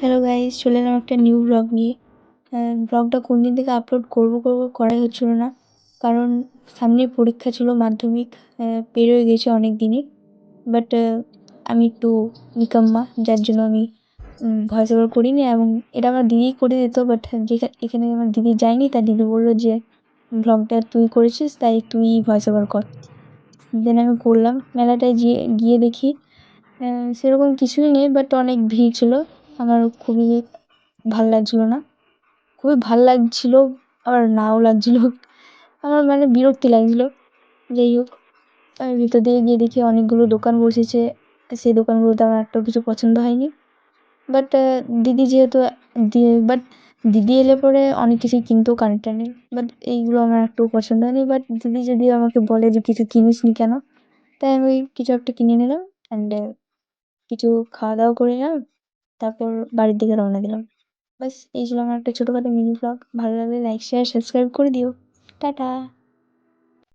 Hello guys চলে এলাম একটা নিউ ব্লগ নিয়ে। ব্লগটা কোন দিন থেকে আপলোড করব করব করাই হচ্ছিল না। কারণ সামনে পরীক্ষা ছিল মাধ্যমিক পেরোয় গেছে অনেক দিনই। বাট আমি একটু নিকাম্মা, যার জন্য আমি ভয়েস ওভার করিনি এবং এটা আমার দিদিই করে দিত বাট যেখানে এখানে আমার দিদি যায়নি, তার দিদি বলল যে ব্লগটা তুই করেছিস, তাই তুই ভয়েস ওভার কর। দেন আমি করলাম। মেলাটায় গিয়ে গিয়ে দেখি। সেরকম কিছুই নেই বাট অনেক ভিড় ছিল। আমার খুবই ভালো লাগছিল না। খুবই ভালো লাগছিল, আবার নাও লাগছিল। আমার মানে বিরক্তি লাগছিল। যাই হোক, আমি ভিতর দিকে গিয়ে দেখি অনেকগুলো দোকান বসেছে। সেই দোকানগুলোতে আমার একটাও কিছু পছন্দ হয়নি। বাট দিদি যেহেতু বাট দিদি এলে পরে অনেক কিছুই কিনতেও কানে টানে বাট এইগুলো আমার একটুও পছন্দ হয়নি। বাট দিদি যদি আমাকে বলে যে কিছু কিনিস নি কেন? তাই আমি কিছু একটা কিনে নিলাম অ্যান্ড কিছু খাওয়া দাওয়া করে নিলাম। তারপর বাড়ির দিকে রওনা দিলাম। ব্যাস, এই ছিল আমার একটা ছোটোখাটো মিনি ব্লগ ভালো লাগলে লাইক শেয়ার সাবস্ক্রাইব করে দিও। টাটা!